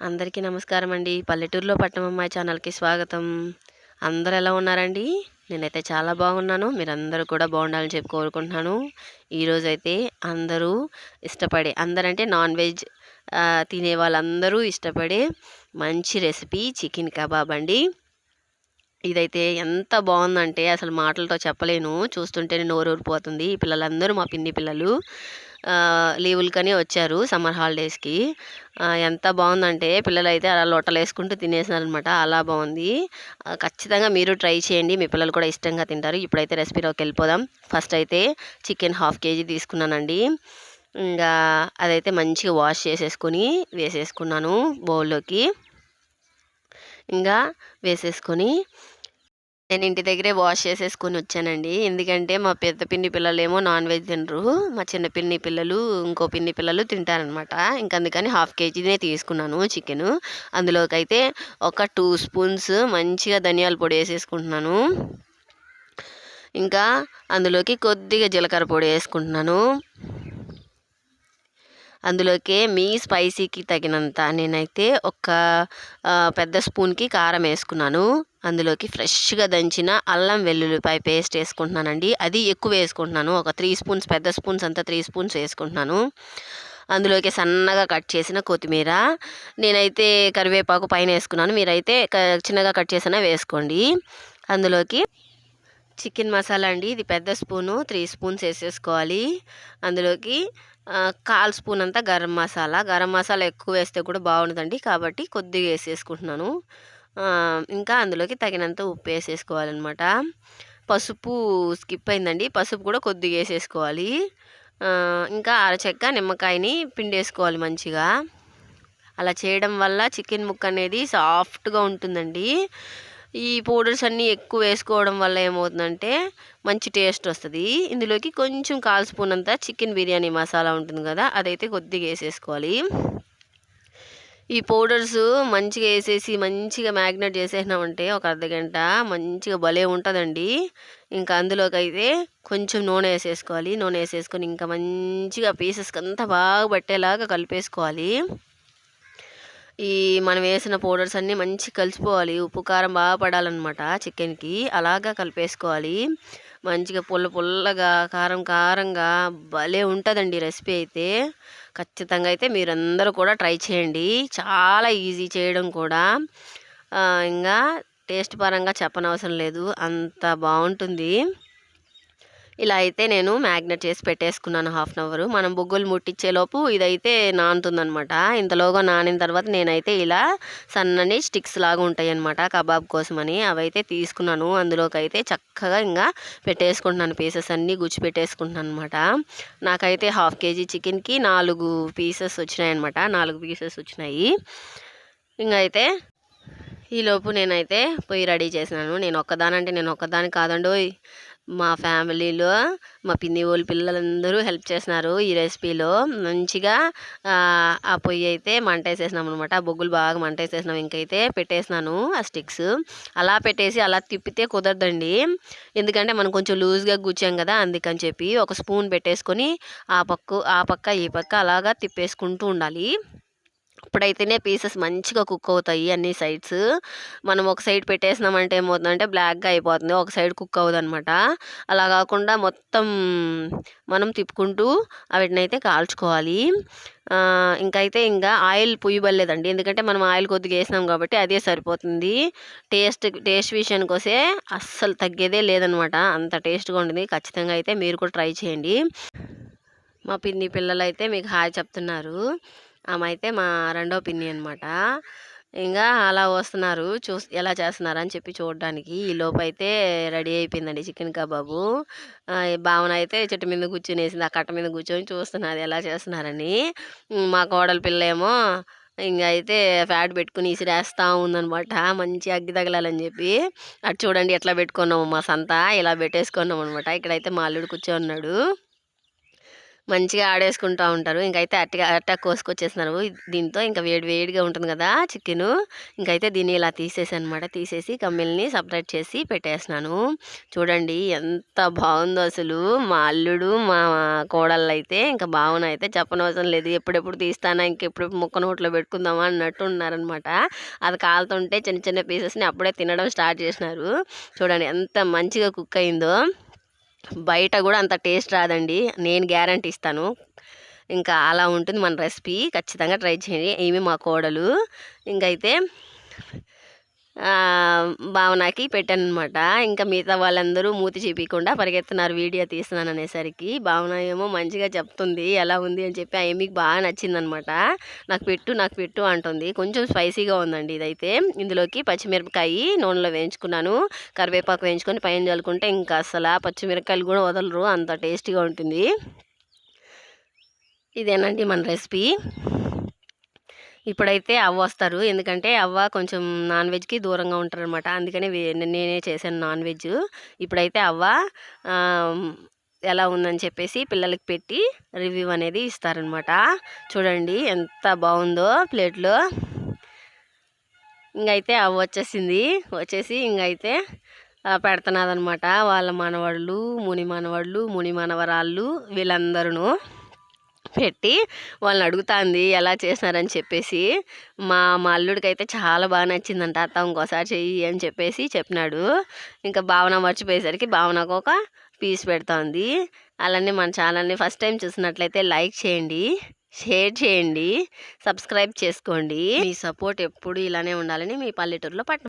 అందరికీ నమస్కారం అండి పల్లెటూరులో పట్టణం అమ్మాయి ఛానల్కి స్వాగతం. అందరు ఎలా ఉన్నారండి? నేనైతే చాలా బాగున్నాను. మీరందరూ కూడా బాగుండాలని చెప్పి కోరుకుంటున్నాను. ఈరోజు అయితే అందరూ ఇష్టపడే అందరంటే నాన్ వెజ్ తినే వాళ్ళందరూ ఇష్టపడే మంచి రెసిపీ చికెన్ కబాబ్ అండి. ఇదైతే ఎంత బాగుందంటే అసలు మాటలతో చెప్పలేను. చూస్తుంటేనే నోరూరిపోతుంది. ఈ పిల్లలందరూ మా పిన్ని పిల్లలు. లీవులకని వచ్చారు సమ్మర్ హాలిడేస్కి. ఎంత బాగుందంటే పిల్లలు అయితే అలా లొట్టలు వేసుకుంటూ తినేసినారనమాట అలా బాగుంది. ఖచ్చితంగా మీరు ట్రై చేయండి. మీ పిల్లలు కూడా ఇష్టంగా తింటారు. ఇప్పుడైతే రెసిపీలోకి వెళ్ళిపోదాం. ఫస్ట్ అయితే చికెన్ హాఫ్ కేజీ తీసుకున్నానండి. ఇంకా అదైతే మంచిగా వాష్ చేసేసుకొని వేసేసుకున్నాను బౌల్లోకి. ఇంకా వేసేసుకొని నేను ఇంటి దగ్గరే వాష్ చేసేసుకొని వచ్చానండి. ఎందుకంటే మా పెద్ద పిన్ని పిల్లలేమో నాన్ వెజ్ తినరు. మా చిన్న పిన్ని పిల్లలు ఇంకో పిన్ని పిల్లలు తింటారనమాట ఇంకందుకని హాఫ్ కేజీనే తీసుకున్నాను చికెన్. అందులోకైతే ఒక టూ స్పూన్స్ మంచిగా ధనియాల పొడి వేసేసుకుంటున్నాను. ఇంకా అందులోకి కొద్దిగా జీలకర్ర పొడి వేసుకుంటున్నాను. అందులోకే మీ స్పైసీకి తగినంత నేనైతే ఒక పెద్ద స్పూన్కి కారం వేసుకున్నాను. అందులోకి ఫ్రెష్గా దంచిన అల్లం వెల్లుల్లిపాయ పేస్ట్ వేసుకుంటున్నానండి. అది ఎక్కువ వేసుకుంటున్నాను. ఒక త్రీ స్పూన్స్ పెద్ద స్పూన్స్ అంతా త్రీ స్పూన్స్ వేసుకుంటున్నాను. అందులోకి సన్నగా కట్ చేసిన కొత్తిమీర. నేనైతే కరివేపాకు పైన వేసుకున్నాను. మీరైతే క- చిన్నగా కట్ చేసినా వేసుకోండి. అందులోకి చికెన్ మసాలా అండి. ఇది పెద్ద స్పూను. త్రీ స్పూన్స్ వేసేసుకోవాలి. అందులోకి కాల్ స్పూన్ అంతా గరం మసాలా. గరం మసాలా ఎక్కువ వేస్తే కూడా బాగుండదండి. కాబట్టి కొద్దిగా వేసేసుకుంటున్నాను. ఇంకా అందులోకి తగినంత ఉప్పు వేసేసుకోవాలన్నమాట. పసుపు స్కిప్ అయిందండి. పసుపు కూడా కొద్దిగా వేసేసుకోవాలి. ఇంకా అరచెక్క నిమ్మకాయని పిండేసుకోవాలి మంచిగా. అలా చేయడం వల్ల చికెన్ ముక్క అనేది సాఫ్ట్గా ఉంటుందండి. ఈ పౌడర్స్ అన్నీ ఎక్కువ వేసుకోవడం వల్ల ఏమవుతుందంటే మంచి టేస్ట్ వస్తుంది. ఇందులోకి కొంచెం కాల్ స్పూన్ అంతా చికెన్ బిర్యానీ మసాలా ఉంటుంది కదా అదైతే కొద్దిగా వేసేసుకోవాలి. ఈ పౌడర్స్ మంచిగా వేసేసి మంచిగా మ్యాగ్నేట్ చేసేసినామంటే ఒక అర్ధగంట మంచిగా భలే ఉంటుందండి. ఇంకా అందులోకి అయితే కొంచెం నూనె వేసేసుకోవాలి. నూనె వేసేసుకొని ఇంకా మంచిగా పీసెస్కి అంతా బాగా పట్టేలాగా కలిపేసుకోవాలి. ఈ మనం వేసిన పౌడర్స్ అన్నీ మంచి కలిసిపోవాలి. ఉప్పు కారం బాగా పడాలన్నమాట చికెన్కి. అలాగా కలిపేసుకోవాలి. మంచిగా పుల్ల పుల్లగా కారం కారంగా భలే ఉంటుందండి రెసిపీ అయితే. ఖచ్చితంగా అయితే మీరందరూ కూడా ట్రై చేయండి. చాలా ఈజీ చేయడం కూడా. ఇంకా టేస్ట్ పరంగా చెప్పనవసరం లేదు. అంత బాగుంటుంది. ఇలా అయితే నేను మ్యాగ్నెట్ చేసి పెట్టేసుకున్నాను హాఫ్ అన్ అవర్. మనం బొగ్గులు ముట్టించేలోపు ఇదైతే నానుతుందనమాట ఇంతలోగా నానిన తర్వాత నేనైతే ఇలా సన్నని స్టిక్స్ లాగా ఉంటాయి అనమాట కబాబ్ కోసమని. అవైతే తీసుకున్నాను. అందులోకి అయితే చక్కగా ఇంకా పెట్టేసుకుంటున్నాను పీసెస్ అన్నీ గుచ్చి పెట్టేసుకుంటున్నాను అనమాట నాకైతే హాఫ్ కేజీ చికెన్కి నాలుగు పీసెస్ వచ్చినాయి అనమాట నాలుగు పీసెస్ వచ్చినాయి. ఇంకా అయితే ఈలోపు నేనైతే పొయ్యి రెడీ చేసినాను. నేను ఒక్కదానంటే నేను ఒక్కదాని కాదండోయ్. మా ఫ్యామిలీలో మా పిన్ని వాళ్ళ పిల్లలందరూ హెల్ప్ చేసినారు ఈ రెసిపీలో. మంచిగా ఆ, పొయ్యి అయితే మంట వేసేసినాం అనమాట ఆ బొగ్గులు బాగా మంట వేసేసినాం ఇంకైతే పెట్టేసినాను ఆ స్టిక్స్. అలా పెట్టేసి అలా తిప్పితే కుదరదండి. ఎందుకంటే మనం కొంచెం లూజ్గా కూర్చాం కదా అందుకని చెప్పి ఒక స్పూన్ పెట్టేసుకొని ఆ పక్క ఆ పక్క ఈ పక్క అలాగా తిప్పేసుకుంటూ ఉండాలి. ఇప్పుడైతేనే పీసెస్ మంచిగా కుక్ అవుతాయి అన్ని సైడ్స్. మనం ఒక సైడ్ పెట్టేసినామంటే ఏమవుతుందంటే బ్లాక్గా అయిపోతుంది ఒక సైడ్ కుక్ అవుతుంది అనమాట అలా కాకుండా మొత్తం మనం తిప్పుకుంటూ వాటిని అయితే కాల్చుకోవాలి. ఇంకా అయితే ఇంకా ఆయిల్ పుయ్యబడలేదండి ఎందుకంటే మనం ఆయిల్ కొద్దిగా వేసినాం కాబట్టి అదే సరిపోతుంది. టేస్ట్ టేస్ట్ విషయానికి వస్తే అస్సలు తగ్గేదే లేదనమాట. అంత టేస్ట్గా ఉంటుంది. ఖచ్చితంగా అయితే మీరు కూడా ట్రై చేయండి. మా పిన్ని పిల్లలు అయితే మీకు హాయ్ చెప్తున్నారు. ఆమె అయితే మా రెండో పిన్ని అనమాట ఇంకా అలా వస్తున్నారు. చూ ఎలా చేస్తున్నారు అని చెప్పి చూడడానికి. ఈ లోపు అయితే రెడీ అయిపోయిందండి చికెన్ కబాబు. భావన అయితే చెట్టు మీద కూర్చునేసింది. ఆ కట్ట మీద కూర్చొని చూస్తున్నది ఎలా చేస్తున్నారని. మా కోడల పిల్ల ఏమో ఇంకా అయితే ఫ్యాట్ పెట్టుకుని ఇసిరేస్తూ ఉందనమాట మంచి అగ్గి తగలాలని చెప్పి. అటు చూడండి ఎట్లా పెట్టుకున్నాము మా సంత. ఇలా పెట్టేసుకున్నాం అనమాట ఇక్కడైతే మా అల్లుడు కూర్చొని ఉన్నాడు. మంచిగా ఆడేసుకుంటూ ఉంటారు. ఇంకైతే అట్టగా అట్టా కోసుకొచ్చేస్తున్నారు దీంతో ఇంకా వేడి వేడిగా ఉంటుంది కదా చికెను. ఇంకైతే దీన్ని ఇలా తీసేసి అనమాట తీసేసి కమ్మిల్ని సపరేట్ చేసి పెట్టేస్తున్నాను. చూడండి ఎంత బాగుందో అసలు. మా అల్లుడు మా కోడళ్ళు అయితే ఇంకా భావన అయితే చెప్పనవసరం లేదు. ఎప్పుడెప్పుడు తీస్తానా ఇంకెప్పుడు ముక్క నోట్లో పెట్టుకుందామా అన్నట్టు ఉన్నారనమాట అది కాలుతుంటే చిన్న చిన్న పీసెస్ని అప్పుడే తినడం స్టార్ట్ చేసినారు. చూడండి ఎంత మంచిగా కుక్ అయిందో. బయట కూడా అంత టేస్ట్ రాదండి. నేను గ్యారంటీ ఇస్తాను. ఇంకా అలా ఉంటుంది మన రెసిపీ. ఖచ్చితంగా ట్రై చేయండి. ఏమి మా కోడలు. ఇంకైతే భావనకి పెట్టాను అనమాట ఇంకా మిగతా వాళ్ళందరూ మూతి చూపించకుండా పరిగెత్తున్నారు వీడియో తీస్తున్నాను అనేసరికి భావన ఏమో మంచిగా చెప్తుంది ఎలా ఉంది అని చెప్పి ఆ ఏమికి బాగా నచ్చిందనమాట నాకు పెట్టు నాకు పెట్టు అంటుంది. కొంచెం స్పైసీగా ఉందండి ఇదైతే. ఇందులోకి పచ్చిమిరపకాయ నూనెలో వేయించుకున్నాను. కరివేపాకు వేయించుకొని పైన చల్లుకుంటే ఇంకా అసలు పచ్చిమిరపకాయలు కూడా వదలరు. అంత టేస్టీగా ఉంటుంది. ఇదేనండి మన రెసిపీ. ఇప్పుడైతే అవ్వ వస్తారు. ఎందుకంటే అవ్వ కొంచెం నాన్ వెజ్కి దూరంగా ఉంటారనమాట అందుకని నేనే చేశాను నాన్ వెజ్ ఇప్పుడైతే అవ్వ ఎలా ఉందని చెప్పేసి పిల్లలకి పెట్టి రివ్యూ అనేది ఇస్తారనమాట చూడండి ఎంత బాగుందో ప్లేట్లో. ఇంకైతే అవ్వ వచ్చేసింది. వచ్చేసి ఇంకైతే పెడుతున్నదనమాట వాళ్ళ మనవాళ్ళు ముని మనవాళ్ళు ముని మనవరాళ్ళు వీళ్ళందరూ పెట్టి వాళ్ళని అడుగుతాంది ఎలా చేసినారని చెప్పేసి. మా మా అల్లుడికి అయితే చాలా బాగా నచ్చిందంట అత్త ఇంకోసారి చెయ్యి అని చెప్పేసి చెప్పినాడు. ఇంకా భావన మర్చిపోయేసరికి భావనకు ఒక పీస్ పెడుతోంది. అలానే మన ఛానల్ని ఫస్ట్ టైం చూసినట్లయితే లైక్ చేయండి షేర్ చేయండి సబ్స్క్రైబ్ చేసుకోండి. మీ సపోర్ట్ ఎప్పుడు ఇలానే ఉండాలని మీ పల్లెటూరులో పట్నం